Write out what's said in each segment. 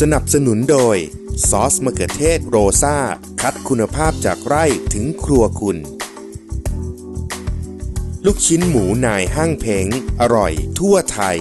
สนับสนุนโดย ซอสมะเขือเทศโรซาคัดคุณภาพจากไร่ถึงครัวคุณ ลูกชิ้นหมูนายห้างเพงอร่อยทั่วไทย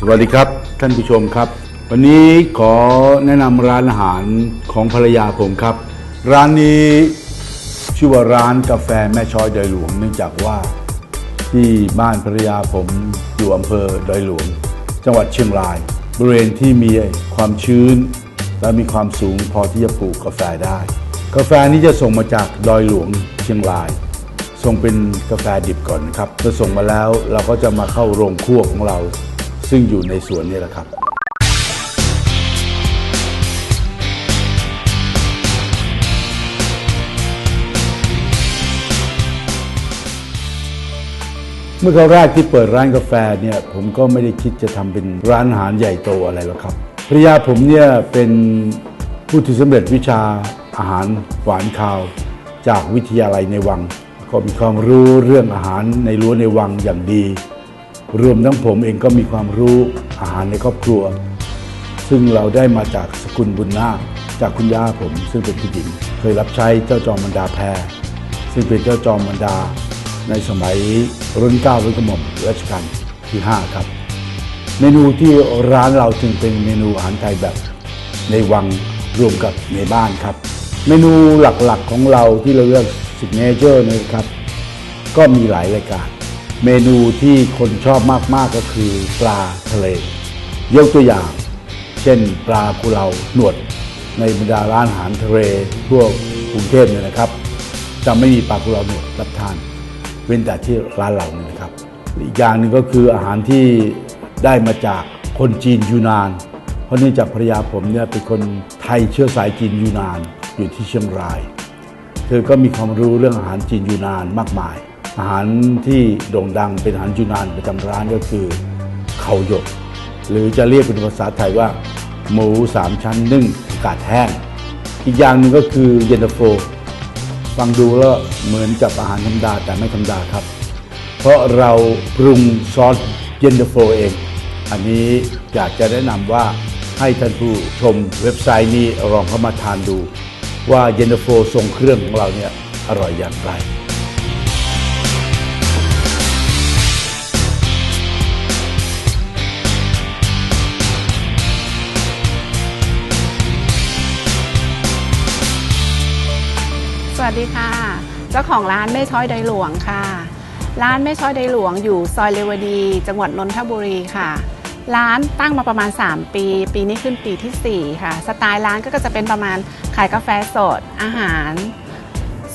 สวัสดีครับ ท่านผู้ชมครับ วันนี้ขอแนะนำร้านอาหารของภรรยาผมครับ ร้านนี้ชื่อว่าร้านกาแฟแม่ช้อยดอยหลวง เนื่องจากว่าที่บ้านภรรยาผมอยู่อำเภอดอยหลวง จังหวัดเชียงราย บริเวณที่มีความชื้น และมีความสูงพอที่จะปลูกกาแฟได้ กาแฟนี้จะส่งมาจากดอยหลวงเชียงรายส่งเป็นกาแฟดิบก่อนนะครับพอส่งมาแล้วเราก็จะมาเข้าโรงคั่วของเรา ซึ่งอยู่ในสวนนี่แหละครับเมื่อคราวแรกที่เปิดร้านกาแฟเนี่ยผมก็ไม่ได้คิดจะทำเป็นร้านอาหารใหญ่โตอะไรหรอกครับภรรยาผมเนี่ยเป็นผู้ที่สำเร็จวิชาอาหารหวานคาว จากวิทยาลัยในวัง ก็มีความรู้เรื่องอาหารในรั้วในวังอย่างดี รวมทั้งผมเองก็มีความรู้อาหารในครอบครัว ซึ่งเราได้มาจากสกุลบุญนาคจากคุณย่าผม ซึ่งเป็นผู้หญิง เคยรับใช้เจ้าจอมบรรดาแพรซึ่งเป็นเจ้าจอมบรรดา ในสมัยรุ่นเก้ารุ่นกระหม่อมรัชกาลที่ 5 ครับ เมนูที่ร้านเราจึงเป็นเมนูอาหารไทยแบบในวังรวมกับในบ้านครับ เมนูหลักๆของเราที่เราเรียกสิกเนเจอร์นะครับ ก็มีหลายรายการ เมนูที่คนชอบมาก ๆ ก็คือปลาทะเล ยกตัวอย่าง เช่นปลากุเลาหนวด ในบรรดาร้านอาหารทะเลทั่วกรุงเทพเนี่ยนะครับ จะไม่มีปลากุเลาหนวดรับทาน เว้นแต่ที่ร้านเราเนี่ยนะครับ อีกอย่างหนึ่งก็คืออาหารที่ได้มาจากคนจีนยูนาน เพราะเนื่องจากภรรยาผมเนี่ยเป็นคนไทยเชื้อสายจีนยูนานอยู่ที่เชียงราย เธอก็มีความรู้เรื่องอาหารจีนยูนานมากมาย อาหารที่โด่งดังเป็นอาหารยูนานประจำร้านก็คือเขาหยก หรือจะเรียกเป็นภาษาไทยว่า หมูสามชั้นนึ่งอากาศแห้ง อีกอย่างหนึ่งก็คือเย็นตาโฟฟังดูแล้วเหมือนกับอาหารธรรมดาแต่ไม่ธรรมดาครับ เพราะเราปรุงซอสเย็นตาโฟเอง อันนี้อยากจะแนะนำว่าให้ท่านผู้ชมเว็บไซต์นี้ลองเข้ามาทานดู ว่าเย็นตาโฟทรงเครื่องของเราเนี่ยอร่อยอย่างไร สวัสดีค่ะ เจ้าของร้านแม่ช้อยไดหลวงค่ะ ร้านแม่ช้อยไดหลวงอยู่ซอยเลวดี จังหวัดนนทบุรีค่ะ ร้านตั้งมาประมาณ 3 ปี ปีนี้ขึ้นปีทีสี่ 4 ค่ะ สไตล์ร้านก็จะเป็นประมาณขายกาแฟสดอาหาร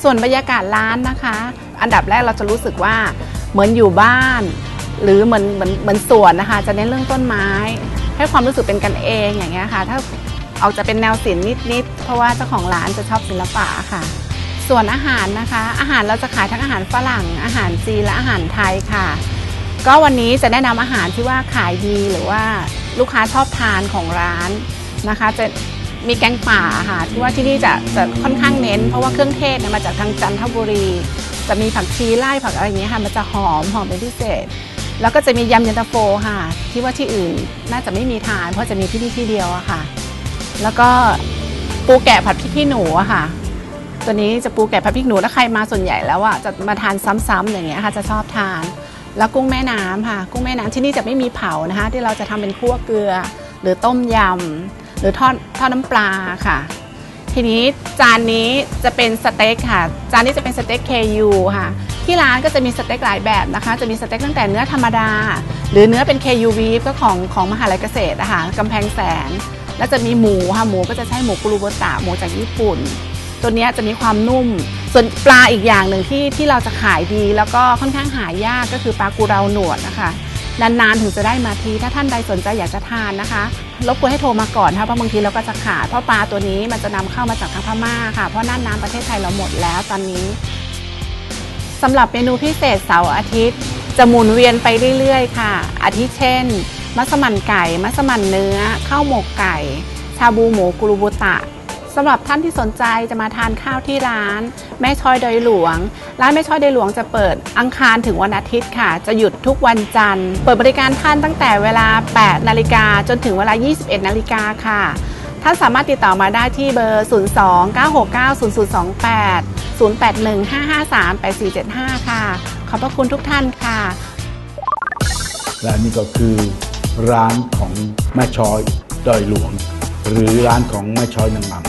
ส่วนบรรยากาศร้านนะคะ อันดับแรกเราจะรู้สึกว่าเหมือนอยู่บ้าน หรือเหมือนเหมือนเหมือนสวนนะคะ จะเน้นเรื่องต้นไม้ ให้ความรู้สึกเป็นกันเองอย่างเงี้ยค่ะ ถ้าเอาจะเป็นแนวศิลป์นิดๆ เพราะว่าเจ้าของร้านจะชอบศิลปะค่ะ ส่วนอาหารนะคะ อาหารเราจะขายทั้งอาหารฝรั่ง อาหารจีนและอาหารไทยค่ะ ก็วันนี้จะแนะนำอาหารที่ว่าขายดีหรือว่าลูกค้าชอบทานของร้านนะคะ จะมีแกงป่าค่ะที่ว่าที่นี่จะจะค่อนข้างเน้น เพราะว่าเครื่องเทศเนี่ยมาจากทางจันทบุรี จะมีผักชีไล่ผักอะไรอย่างเงี้ยค่ะมันจะหอมหอมเป็นพิเศษ แล้วก็จะมียำเย็นตาโฟค่ะ ที่ว่าที่อื่นน่าจะไม่มีทาน เพราะจะมีที่นี่ที่เดียวอะค่ะ แล้วก็ปูแกะผัดพริกขี้หนูอะค่ะ ตัวนี้จะปูแกะผัดพริกหนูถ้าใครมาส่วนใหญ่แล้วอะจะมาทานซ้ำๆอย่างเงี้ยค่ะจะชอบทาน แล้วกุ้งแม่น้ำค่ะ กุ้งแม่น้ำที่นี่จะไม่มีเผานะคะ ที่เราจะทำเป็นคั่วเกลือ หรือต้มยำหรือทอดทอดน้ำปลาค่ะ ทีนี้จานนี้จะเป็นสเต็กค่ะ จานนี้จะเป็นสเต็ก KU ค่ะ ที่ร้านก็จะมีสเต็กหลายแบบนะคะ จะมีสเต็กตั้งแต่เนื้อธรรมดา หรือเนื้อเป็น KU beef ก็ของของมหาลัยเกษตรนะคะกำแพงแสน แล้วจะมีหมูค่ะหมูก็จะใช้หมูกุรูโบตะหมูจากญี่ปุ่น ตัวนี้จะมีความนุ่ม ส่วนปลาอีกอย่างหนึ่งที่ที่เราจะขายดี แล้วก็ค่อนข้างหายากก็คือปลากูเราหนวดนะคะนานๆถึงจะได้มาที ถ้าท่านใดสนใจอยากจะทานนะคะรบกวนให้โทรมาก่อนค่ะเพราะบางทีเราก็จะขาดเพราะปลาตัวนี้มันจะนำเข้ามาจากทางพม่าค่ะ เพราะน่านน้ำประเทศไทยเราหมดแล้วตอนนี้สำหรับเมนูพิเศษเสาร์อาทิตย์ จะหมุนเวียนไปเรื่อยๆ ค่ะ อาทิเช่น มัสมั่นไก่ มัสมั่นเนื้อ ข้าวหมกไก่ ชาบูหมูกุรุบุตะ สำหรับท่านที่สนใจจะมาทานข้าวที่ร้าน แม่ช้อยดอยหลวง ร้านแม่ช้อยดอยหลวงจะเปิดอังคารถึงวันอาทิตย์ค่ะ จะหยุดทุกวันจันทร์ เปิดบริการท่านตั้งแต่เวลา 8 นาฬิกาจนถึงเวลา 21 นาฬิกาค่ะ ท่านสามารถติดต่อมาได้ที่เบอร์ 02 969 0028 081 553 8475 ค่ะ ขอบพระคุณทุกท่านค่ะ และนี่ก็คือร้านของแม่ช้อยดอยหลวง หรือร้านของแม่ช้อยนางงาม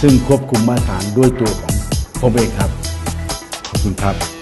ซึ่งควบคุมมาตรฐานด้วยตัวของผมเองครับ ขอบคุณครับ